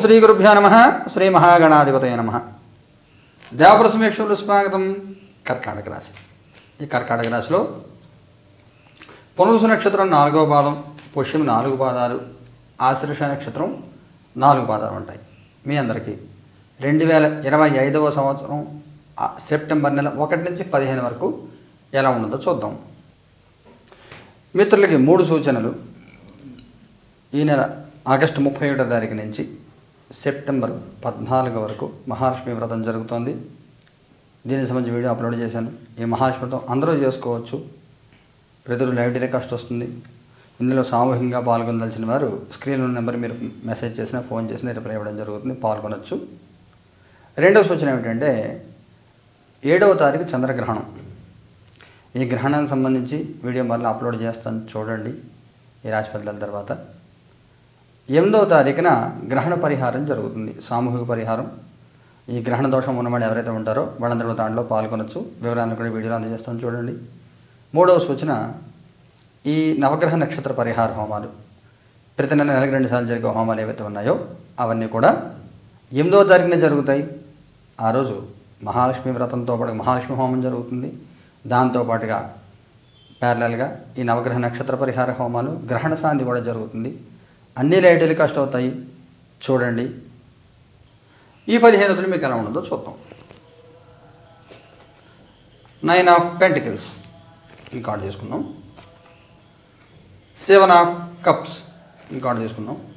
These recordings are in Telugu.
శ్రీ గురుభ్యో నమ. శ్రీ మహాగణాధిపతయ నమ. దేవపుర సమీక్షలు స్వాగతం కర్కాటక రాశి. ఈ కర్కాటక రాశిలో పునరుసు నక్షత్రం నాలుగవ పాదం పుష్యం నాలుగు పాదాలు ఆశ్లేష నక్షత్రం నాలుగు పాదాలు ఉంటాయి. మీ అందరికీ రెండు వేల ఇరవై ఐదవ సంవత్సరం ఆ, సెప్టెంబర్ నెల ఒకటి నుంచి పదిహేను వరకు ఎలా ఉండదో చూద్దాం. మిత్రులకి మూడు సూచనలు. ఈ నెల ఆగస్టు ముప్పై ఒకటో తారీఖు నుంచి సెప్టెంబర్ పద్నాలుగు వరకు మహాలక్ష్మి వ్రతం జరుగుతోంది. దీనికి సంబంధించి వీడియో అప్లోడ్ చేశాను. ఈ మహాలక్ష్మి వ్రతం అందరూ చేసుకోవచ్చు. ప్రతిరోజు లైవ్ టెలికాస్ట్ వస్తుంది. ఇందులో సామూహికంగా పాల్గొనదలిచిన వారు స్క్రీన్ ఉన్న నెంబర్ మీరు మెసేజ్ చేసినా ఫోన్ చేసినా రిప్లై ఇవ్వడం జరుగుతుంది పాల్గొనవచ్చు రెండవ సూచన ఏమిటంటే ఏడవ తారీఖు చంద్రగ్రహణం. ఈ గ్రహణానికి సంబంధించి వీడియో మళ్ళీ అప్లోడ్ చేస్తాను చూడండి. ఈ రాశి ఫలితాల తర్వాత. ఎనిమిదవ తారీఖున గ్రహణ పరిహారం జరుగుతుంది. సామూహిక పరిహారం. ఈ గ్రహణ దోషం ఉన్నవాళ్ళు ఎవరైతే ఉంటారో వాళ్ళందరూ దాంట్లో పాల్గొనొచ్చు. వివరాలను కూడా వీడియోలో అందజేస్తాను చూడండి. మూడవ సూచన ఈ నవగ్రహ నక్షత్ర పరిహార హోమాలు. ప్రతి నెల నెలకు రెండు సార్లు జరిగే హోమాలు ఏవైతే ఉన్నాయో అవన్నీ కూడా ఎనిమిదవ తారీఖున జరుగుతాయి. ఆ రోజు మహాలక్ష్మి వ్రతంతో పాటు మహాలక్ష్మి హోమం జరుగుతుంది. దాంతోపాటుగా ప్యారలల్గా ఈ నవగ్రహ నక్షత్ర పరిహార హోమాలు గ్రహణ శాంతి కూడా జరుగుతుంది. అన్ని లైవ్ టెలికాస్ట్ అవుతాయి చూడండి. ఈ పదిహేను రోజులు మీకు ఎలా ఉండదో చూద్దాం. నైన్ ఆఫ్ పెంటికల్స్ ఇంకార్డ్ చేసుకుందాం సెవెన్ ఆఫ్ కప్స్ ఇంకార్డ్ చేసుకుందాం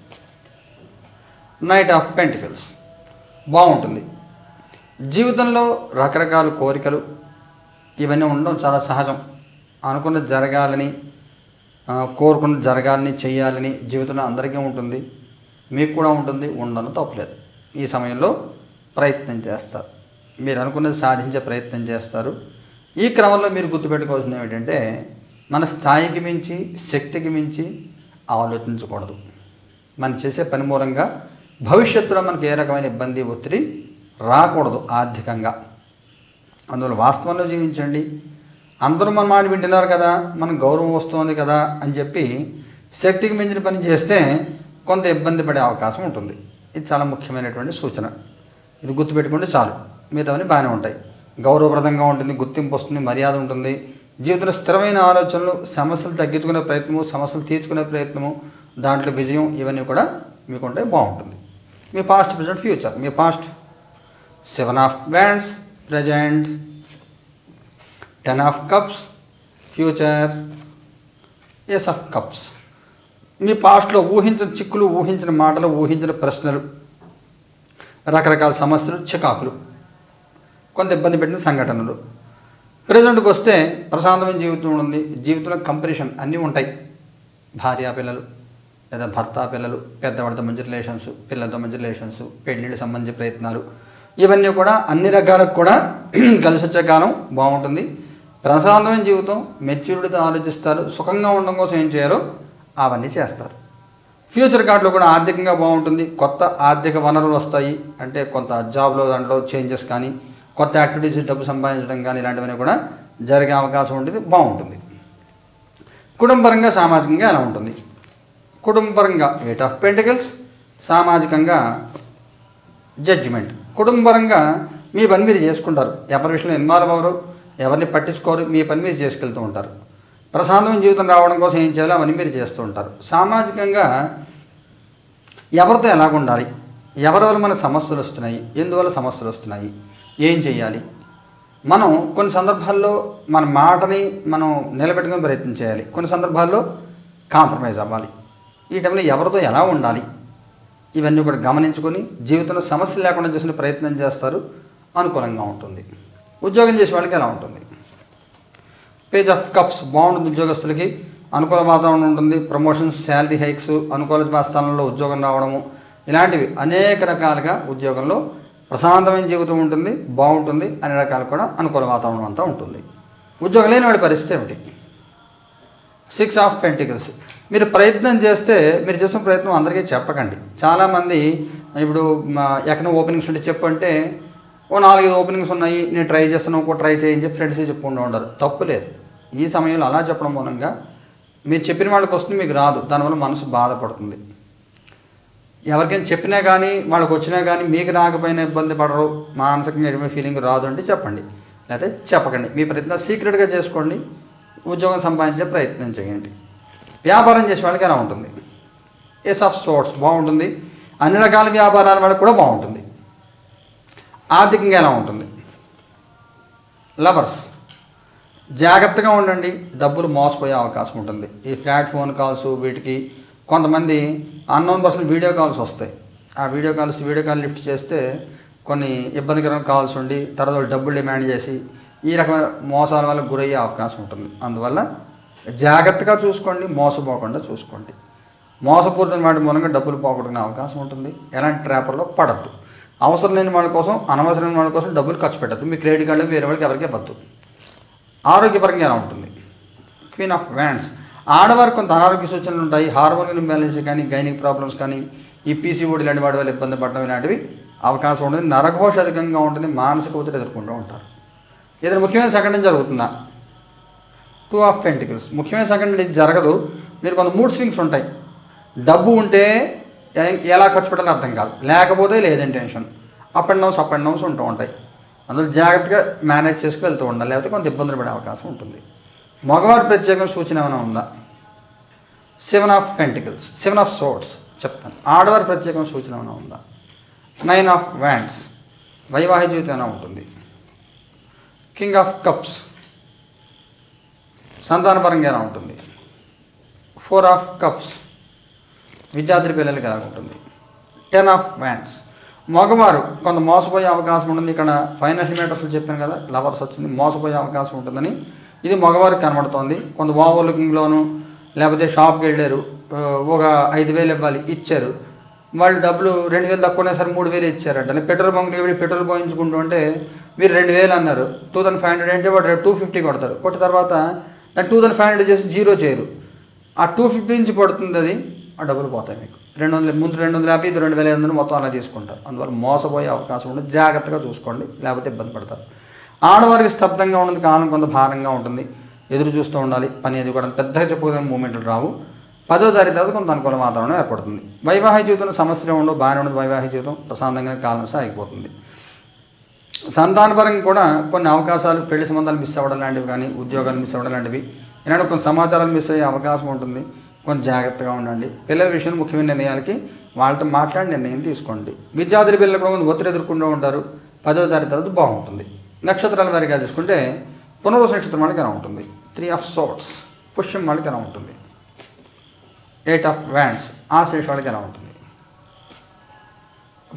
నైట్ ఆఫ్ పెంటికల్స్ బాగుంటుంది. జీవితంలో రకరకాల కోరికలు ఇవన్నీ ఉండడం చాలా సహజం. అనుకున్నది జరగాలని కోరుకుని జరగాలని చేయాలని జీవితంలో అందరికీ ఉంటుంది. మీకు కూడా ఉంటుంది. ఉండను తప్పలేదు. ఈ సమయంలో ప్రయత్నం చేస్తారు. మీరు అనుకున్నది సాధించే ప్రయత్నం చేస్తారు. ఈ క్రమంలో మీరు గుర్తుపెట్టుకోవాల్సింది ఏమిటంటే మన స్థాయికి మించి శక్తికి మించి ఆలోచించకూడదు. మనం చేసే పని మూలంగా భవిష్యత్తులో మనకి ఏ రకమైన ఇబ్బంది ఒత్తిడి రాకూడదు ఆర్థికంగా. అందువల్ల వాస్తవంలో జీవించండి. అందరూ మన మాట వింటున్నారు కదా మనకు గౌరవం వస్తుంది కదా అని చెప్పి శక్తికి మించిన పని చేస్తే కొంత ఇబ్బంది పడే అవకాశం ఉంటుంది. ఇది చాలా ముఖ్యమైనటువంటి సూచన. ఇది గుర్తుపెట్టుకుంటే చాలు. మిగతావన్నీ బాగానే ఉంటాయి. గౌరవప్రదంగా ఉంటుంది గుర్తింపు వస్తుంది మర్యాద ఉంటుంది. జీవితంలో స్థిరమైన ఆలోచనలు సమస్యలు తగ్గించుకునే ప్రయత్నము సమస్యలు తీర్చుకునే ప్రయత్నము దాంట్లో విజయం ఇవన్నీ కూడా మీకు ఉంటే బాగుంటుంది. మీ past present future me past seven of bands present ten of cups future ace of cups. మీ పాస్ట్లో ఊహించిన చిక్కులు ఊహించిన మాటలు ఊహించిన ప్రశ్నలు రకరకాల సమస్యలు చికాకులు కొంత ఇబ్బంది పెట్టిన సంఘటనలు. ప్రజెంట్కి వస్తే ప్రశాంతమైన జీవితం ఉంది జీవితంలో కంపిటీషన్ అన్నీ ఉంటాయి. భార్య పిల్లలు లేదా భర్త పిల్లలు పెద్దవాడితో మంచి రిలేషన్స్ పిల్లలతో మంచి రిలేషన్స్ పెళ్ళిళ్ళు సంబంధించి ప్రయత్నాలు. ఇవన్నీ కూడా అన్ని రకాలకు కూడా కలిసి వచ్చే కాలం బాగుంటుంది. ప్రశాంతమైన జీవితం మెచ్యూరిటీతో ఆలోచిస్తారు సుఖంగా ఉండడం కోసం ఏం చేయాలో అవన్నీ చేస్తారు. ఫ్యూచర్ కార్డులో కూడా ఆర్థికంగా బాగుంటుంది. కొత్త ఆర్థిక వనరులు వస్తాయి. అంటే కొంత జాబ్లో దాంట్లో చేంజెస్ కానీ కొత్త యాక్టివిటీస్ డబ్బు సంపాదించడం కానీ ఇలాంటివన్నీ కూడా జరిగే అవకాశం ఉంటుంది బాగుంటుంది. కుటుంబపరంగా సామాజికంగా ఎలా ఉంటుంది? కుటుంబపరంగా ఎయిట్ ఆఫ్ పెంటికల్స్ సామాజికంగా జడ్జిమెంట్ కుటుంబపరంగా మీ పని మీరు చేసుకుంటారు. ఎవరి విషయంలో ఇన్వాల్వ్ అవ్వరు. ఎవరిని పట్టించుకోరు మీ పని మీరు చేసుకెళ్తూ ఉంటారు. ప్రశాంతమైన జీవితం రావడం కోసం ఏం చేయాలో అవన్నీ మీరు చేస్తూ ఉంటారు. సామాజికంగా ఎవరితో ఎలాగుండాలి ఉండాలి? ఎవరి వల్ల మన సమస్యలు వస్తున్నాయి? ఎందువల్ల సమస్యలు వస్తున్నాయి? ఏం చేయాలి? మనం కొన్ని సందర్భాల్లో మన మాటని మనం నిలబెట్టుకుని ప్రయత్నం చేయాలి. కొన్ని సందర్భాల్లో కాంప్రమైజ్ అవ్వాలి. ఈ టైంలో ఎవరితో ఎలా ఉండాలి? ఇవన్నీ కూడా గమనించుకొని జీవితంలో సమస్యలు లేకుండా చేసిన ప్రయత్నం చేస్తారు. అనుకూలంగా ఉంటుంది. ఉద్యోగం చేసే వాళ్ళకి ఎలా ఉంటుంది? పేజ్ ఆఫ్ కప్స్ బాగుంటుంది ఉద్యోగస్తులకి. అనుకూల వాతావరణం ఉంటుంది. ప్రమోషన్స్ శాలరీ హైక్స్ అనుకూల స్థానంలో ఉద్యోగం రావడము. ఇలాంటివి అనేక రకాలుగా ఉద్యోగంలో ప్రశాంతమైన జీవితం ఉంటుంది బాగుంటుంది అనే రకాలు కూడా అనుకూల వాతావరణం అంతా ఉంటుంది. ఉద్యోగం లేని వాడి పరిస్థితి ఏమిటి? సిక్స్ ఆఫ్ పెంటికల్స్ మీరు ప్రయత్నం చేస్తే మీరు చేసిన ప్రయత్నం అందరికీ చెప్పకండి. చాలామంది ఇప్పుడు మా ఎక్కడ ఓపెనింగ్స్ ఉంటే చెప్పు అంటే ఓ నాలుగైదు ఓపెనింగ్స్ ఉన్నాయి నేను ట్రై చేస్తాను ఇంకో ట్రై చేయని చెప్పి ఫ్రెండ్స్ చెప్పుకుంటూ ఉంటారు. తప్పు లేదు. ఈ సమయంలో అలా చెప్పడం మూలంగా మీరు చెప్పిన వాళ్ళకి వస్తుంది మీకు రాదు. దానివల్ల మనసు బాధపడుతుంది. ఎవరికైనా చెప్పినా కానీ వాళ్ళకి వచ్చినా కానీ మీకు రాకపోయినా ఇబ్బంది పడరు మానసికంగా ఎటువంటి ఫీలింగ్ రాదు అంటే చెప్పండి. లేకపోతే చెప్పకండి. మీ ప్రయత్నం సీక్రెట్గా చేసుకోండి. ఉద్యోగం సంపాదించే ప్రయత్నం చేయండి. వ్యాపారం చేసే వాళ్ళకి ఎలా ఉంటుంది? ఎస్ ఆఫ్ సోర్ట్స్ బాగుంటుంది. అన్ని రకాల వ్యాపారాల వాళ్ళకి కూడా బాగుంటుంది. ఆర్థికంగా ఎలా ఉంటుంది? లవర్స్ జాగ్రత్తగా ఉండండి. డబ్బులు మోసపోయే అవకాశం ఉంటుంది. ఈ ఫ్లాట్ ఫోన్ కాల్స్ వీటికి కొంతమంది అన్నోన్ పర్సన్ వీడియో కాల్స్ వస్తాయి. ఆ video calls video call lift చేస్తే కొన్ని ఇబ్బందికరమైన కాల్స్ ఉండి తర్వాత డబ్బులు డిమాండ్ చేసి ఈ రకమైన మోసాల వల్ల గురయ్యే అవకాశం ఉంటుంది. అందువల్ల జాగ్రత్తగా చూసుకోండి మోసపోకుండా చూసుకోండి. మోసపూరితమైన వాటి మూలంగా డబ్బులు పోగొట్టుకునే అవకాశం ఉంటుంది. ఎలాంటి ట్రాపర్లో పడద్దు. అవసరం లేని వాళ్ళ కోసం అనవసరమైన వాళ్ళ కోసం డబ్బులు ఖర్చు పెట్టద్దు. మీ క్రెడిట్ కార్డులో వేరే వాళ్ళకి ఎవరికీ ఇవ్వద్దు. ఆరోగ్యపరంగా ఎలా ఉంటుంది? క్వీన్ ఆఫ్ వ్యాండ్స్ ఆడవారికి కొంత అనారోగ్య సూచనలు ఉంటాయి. హార్మోన్ ఇంబ్యాలెన్స్ కానీ గైనిక్ ప్రాబ్లమ్స్ కానీ ఈ పీసీఓడి లాంటి వాటి వల్ల ఇబ్బంది పడడం ఇలాంటివి అవకాశం ఉంటుంది. నరఘోష అధికంగా ఉంటుంది. మానసిక ఒత్తిడి ఎదుర్కొంటూ ఉంటారు. ఏదైనా ముఖ్యమైన సంఘటన జరుగుతుందా? టూ ఆఫ్ పెంటికల్స్ ముఖ్యమైన సంఘటన ఇది జరగదు. మీరు కొంత మూడ్ స్వింగ్స్ ఉంటాయి. డబ్బు ఉంటే ఎలా ఖర్చు పెట్టాలో అర్థం కాదు. లేకపోతే లేదని tension up and downs up and downs ఉంటూ ఉంటాయి. అందులో జాగ్రత్తగా మేనేజ్ చేసుకు వెళ్తూ ఉండాలి. లేకపోతే కొంత ఇబ్బందులు పడే అవకాశం ఉంటుంది. మగవారి ప్రత్యేకమైన సూచన ఏమైనా ఉందా? Seven of pentacles seven of swords చెప్తాను. ఆడవారి ప్రత్యేకమైన సూచన ఏమైనా ఉందా? నైన్ ఆఫ్ వ్యాండ్స్ వైవాహిక జీవితం ఎలా ఉంటుంది? కింగ్ ఆఫ్ కప్స్ సంతానపరంగా ఎలా ఉంటుంది? ఫోర్ ఆఫ్ కప్స్ విద్యార్థి పిల్లలకి ఎలా ఉంటుంది? టెన్ ఆఫ్ వ్యాండ్స్ మగవారు కొంత మోసపోయే అవకాశం ఉంటుంది. ఇక్కడ ఫైనాన్షియల్ మ్యాటర్స్లో చెప్పాను కదా లవర్స్ వచ్చింది. మోసపోయే అవకాశం ఉంటుందని. ఇది మగవారికి కనబడుతోంది. కొంత ఓవర్ లుకింగ్లోను లేకపోతే షాప్కి వెళ్ళారు. ఒక ఐదు వేలు ఇవ్వాలి ఇచ్చారు. వాళ్ళు డబ్బులు రెండు వేలు తక్కువనే సరే మూడు వేలు ఇచ్చారంట. పెట్రోల్ బంక్ వెళ్ళి పెట్రోల్ పోయించుకుంటూ ఉంటే మీరు రెండు వేలు అన్నారు. టూ థౌసండ్ ఫైవ్ హండ్రెడ్ అంటే వాడు టూ ఫిఫ్టీ కొడతారు. కొట్టిన తర్వాత దాన్ని టూ థౌసండ్ ఫైవ్ హండ్రెడ్ చేసి జీరో చేయరు. ఆ టూ ఫిఫ్టీ నుంచి పడుతుంది అది. ఆ డబ్బులు పోతాయి మీకు. రెండు వందల ముందు రెండు వందల యాభై ఇది రెండు వేల ఐదు వందలు మొత్తం అలా తీసుకుంటారు అందువల్ల మోసపోయే అవకాశం ఉండదు. జాగ్రత్తగా చూసుకోండి లేకపోతే ఇబ్బంది పడతారు. ఆడవారికి స్తబ్దంగా ఉన్నది కాలం కొంత భారంగా ఉంటుంది. ఎదురు చూస్తూ ఉండాలి. పని అది కూడా పెద్దగా చెప్పుకునే మూమెంట్లు రావు. పదో తారీఖు తర్వాత కొంత అనుకూల వాతావరణం ఏర్పడుతుంది. వైవాహిక జీవితంలో సమస్యలు ఉండవు బాగానే ఉండదు వైవాహిక జీవితం ప్రశాంతంగా కాలం సాగిపోతుంది. సంతానపరంగా కూడా కొన్ని అవకాశాలు పెళ్ళి సంబంధాలు మిస్ అవ్వడం లాంటివి కానీ ఉద్యోగాలు మిస్ అవ్వడం లాంటివి ఇలాంటి కొన్ని సమాచారాలు మిస్ అయ్యే అవకాశం ఉంటుంది. కొంచెం జాగ్రత్తగా ఉండండి. పిల్లల విషయంలో ముఖ్యమైన నిర్ణయాలకి వాళ్ళతో మాట్లాడి నిర్ణయం తీసుకోండి. విద్యార్థుల పిల్లలు కూడా కొంచెం ఒత్తిడి ఎదుర్కొంటూ ఉంటారు. పదో తారీఖు తర్వాత బాగుంటుంది. నక్షత్రాల వారిగా తీసుకుంటే పునర్వస నక్షత్రం వాళ్ళకి ఎలా ఉంటుంది త్రీ ఆఫ్ సోట్స్ పుష్యం వాళ్ళకి ఎలా ఉంటుంది ఎయిట్ ఆఫ్ వ్యాండ్స్ ఆ వాళ్ళకి ఎలా ఉంటుంది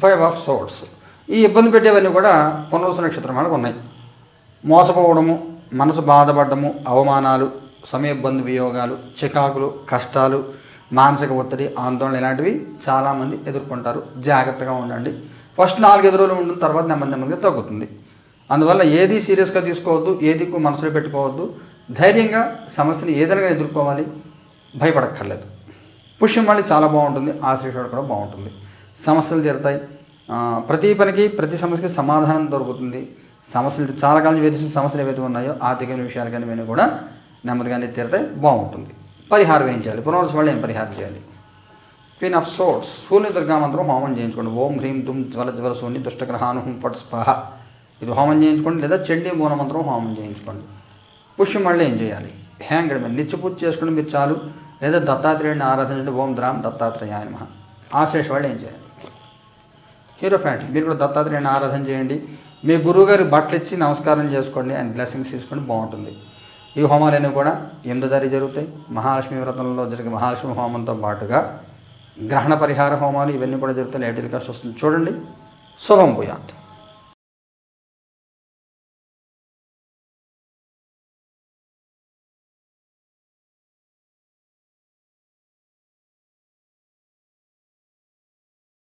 ఫైవ్ ఆఫ్ సోట్స్ ఈ ఇబ్బంది పెట్టేవన్నీ కూడా పునర్వస నక్షత్రం వాళ్ళకి ఉన్నాయి. మోసపోవడము మనసు బాధపడము అవమానాలు సమయ వియోగాలు చికాకులు కష్టాలు మానసిక ఒత్తిడి ఆందోళన ఇలాంటివి చాలామంది ఎదుర్కొంటారు. జాగ్రత్తగా ఉండండి. ఫస్ట్ నాలుగైదు రోజులు ఉంటుంది తర్వాత నెమ్మది నెమ్మదిగా తగ్గుతుంది. అందువల్ల ఏది సీరియస్గా తీసుకోవద్దు ఏది ఎక్కువ మనసులో పెట్టుకోవద్దు. ధైర్యంగా సమస్యని ఏదైనా ఎదుర్కోవాలి. భయపడక్కర్లేదు. పుష్యం మళ్ళీ చాలా బాగుంటుంది. ఆశ్రయించడం కూడా బాగుంటుంది. సమస్యలు తీరుతాయి. ప్రతి పనికి ప్రతి సమస్యకి సమాధానం దొరుకుతుంది. సమస్యలు చాలా కాలం వేధిస్తున్న సమస్యలు ఏవైతే ఉన్నాయో ఆర్థిక విషయాలు కానీ కూడా నెమ్మదిగానే తీరుతాయి బాగుంటుంది. పరిహారం ఏం చేయాలి? పునర్వస వాళ్ళు ఏం పరిహారం చేయాలి? క్వీన్ ఆఫ్ సోర్స్ సూర్య దుర్గామంత్రం హోమం చేయించుకోండి. ఓం హ్రీం తుమ్ జ్వల జ్వల సూని దుష్టగ్రహాను హుం పట్ స్పహ ఇది హోమం చేయించుకోండి లేదా చండీ మూలమంత్రం హోమం చేయించుకోండి. పుష్యం మళ్ళీ ఏం చేయాలి? హ్యాంగడ్ మీద నిత్యపూజ చేసుకోండి చేసుకుని మీరు చాలు. లేదా దత్తాత్రేయుడిని ఆరాధించండి. ఓం ద్రామ్ దత్తాత్రేయ నమః. ఆశ్రేష్ వాళ్ళు ఏం చేయాలి? హీరో ఫ్యాట్ మీరు కూడా దత్తాత్రేయుని ఆరాధన చేయండి. మీ గురువుగారి బట్టలు ఇచ్చి నమస్కారం చేసుకోండి. ఆయన బ్లెస్సింగ్స్ తీసుకోండి బాగుంటుంది. ఈ హోమాలన్నీ కూడా ఎనిమిదో తారీఖు జరుగుతాయి. మహాలక్ష్మి వ్రతంలో జరిగే మహాలక్ష్మి హోమంతో పాటుగా గ్రహణ పరిహార హోమాలు ఇవన్నీ కూడా జరుగుతాయి. లేట్ కాస్ట్ వస్తుంది చూడండి. శుభం పోయాత్